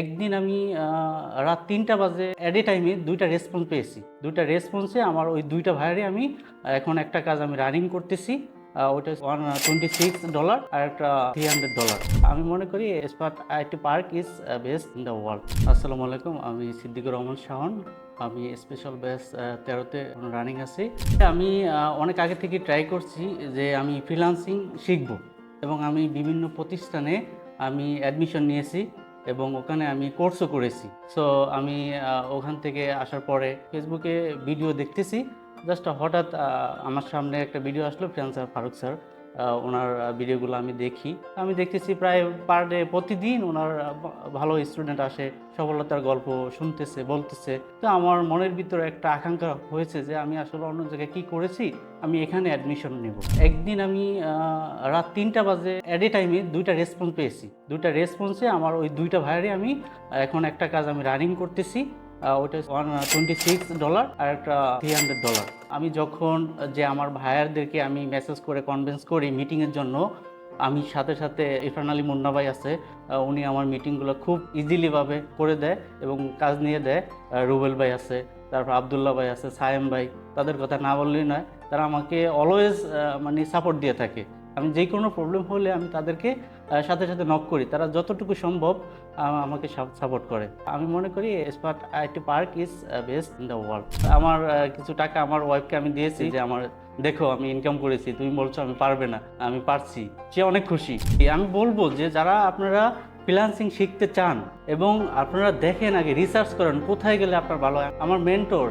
একদিন আমি রাত তিনটা বাজে অ্যাট এ টাইমে দুইটা রেসপন্স পেয়েছি। দুইটা রেসপন্সে আমার ওই দুইটা ভাইয়ারে আমি এখন একটা কাজ আমি রানিং করতেছি ওইটা ওয়ান টোয়েন্টি সিক্স ডলার আর একটা থ্রি হান্ড্রেড ডলার আমি মনে করি smart IT park is best in the world আসসালামু আলাইকুম, আমি সিদ্দিকুর রহমান শাহন আমি স্পেশাল ব্যাচ তেরোতে রানিং আছি। আমি অনেক আগে থেকে ট্রাই করছি যে আমি ফ্রিলান্সিং শিখব এবং আমি বিভিন্ন প্রতিষ্ঠানে আমি অ্যাডমিশন নিয়েছি। এবং ওখানে আমি কোর্সও করেছি। সো আমি ওখান থেকে আসার পরে ফেসবুকে ভিডিও দেখতেছি। জাস্ট হঠাৎ আমার সামনে একটা ভিডিও আসলো ফ্রিয়ান্সার ফারুক স্যার। ওনার ভিডিওগুলো আমি দেখি। আমি দেখতেছি প্রায় পার ডে প্রতিদিন ওনার ভালো স্টুডেন্ট আসে, সফলতার গল্প শুনতেছে, বলতেছে। তো আমার মনের ভিতরে একটা আকাঙ্ক্ষা হয়েছে যে আমি আসলে অন্য জায়গায় কী করেছি, আমি এখানে অ্যাডমিশন নেব। একদিন আমি রাত তিনটা বাজে অ্যাট এ টাইমে দুইটা রেসপন্স পেয়েছি। দুইটা রেসপন্সে আমার ওই দুইটা ভাইয়ারে আমি এখন একটা কাজ আমি রানিং করতেছি। ওইটা ওয়ান টোয়েন্টি সিক্স ডলার আর একটা থ্রি হান্ড্রেড ডলার আমি যখন যে আমার ভাইয়ারদেরকে আমি মেসেজ করে কনভিন্স করি মিটিংয়ের জন্য, আমি সাথে সাথে ইরফান আলী মুন্না ভাই আছে উনি আমার মিটিংগুলো খুব ইজিলিভাবে করে দেয় এবং কাজ নিয়ে দেয়। রুবেল ভাই আছে, তারপর আবদুল্লাহ ভাই আছে, সায়েম ভাই, তাদের কথা না বললেই নয়, তারা আমাকে অলওয়েজ মানে সাপোর্ট দিয়ে থাকে। আমি যে কোনো প্রবলেম হলে আমি তাদেরকে সাথে সাথে নক করি। তারা যতটুকু সম্ভব আমাকে সাপোর্ট করে। আমি মনে করি smart IT park is best in the world আমার কিছু টাকা আমার ওয়াইফকে আমি দিয়েছি যে আমার দেখো আমি ইনকাম করেছি তুমি বলছো আমি পারবে না আমি পারছি। সে অনেক খুশি। আমি বলব যে যারা আপনারা ফ্রিলান্সিং শিখতে চান এবং আপনারা দেখেন আগে রিসার্চ করেন কোথায় গেলে আপনার ভালো হয়। আমার mentor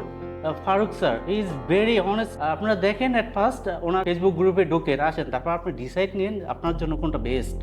Faruk sir is very honest আপনারা দেখেন অ্যাট ফার্স্ট ওনার ফেসবুক গ্রুপে ঢোকেন আসেন, তারপর আপনি ডিসাইড নিন আপনার জন্য কোনটা বেস্ট